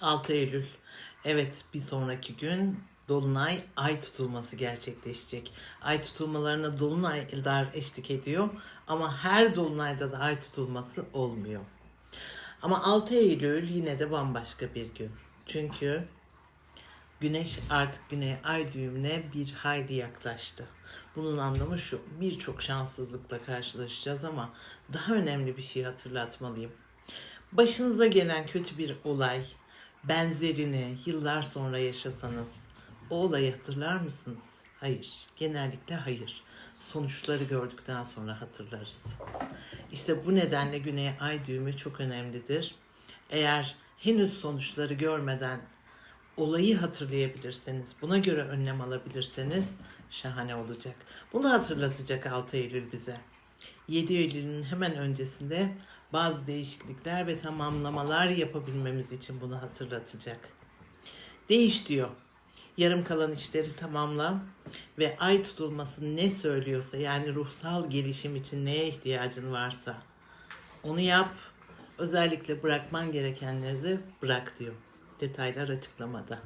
6 Eylül. Evet bir sonraki gün Dolunay ay tutulması gerçekleşecek. Ay tutulmalarına Dolunaylar eşlik ediyor ama her Dolunayda da ay tutulması olmuyor. Ama 6 Eylül yine de bambaşka bir gün. Çünkü Güneş artık güney ay düğümüne bir hayli yaklaştı. Bunun anlamı şu, birçok şanssızlıkla karşılaşacağız ama daha önemli bir şey hatırlatmalıyım. Başınıza gelen kötü bir olay, benzerini yıllar sonra yaşasanız o olayı hatırlar mısınız? Hayır, genellikle hayır. Sonuçları gördükten sonra hatırlarız. İşte bu nedenle güney ay düğümü çok önemlidir. Eğer henüz sonuçları görmeden olayı hatırlayabilirseniz, buna göre önlem alabilirseniz şahane olacak. Bunu hatırlatacak 6 Eylül bize. 7 Eylül'ün hemen öncesinde bazı değişiklikler ve tamamlamalar yapabilmemiz için bunu hatırlatacak. Değiş diyor. Yarım kalan işleri tamamla ve ay tutulması ne söylüyorsa yani ruhsal gelişim için neye ihtiyacın varsa onu yap. Özellikle bırakman gerekenleri de bırak diyor. Detaylar açıklamada.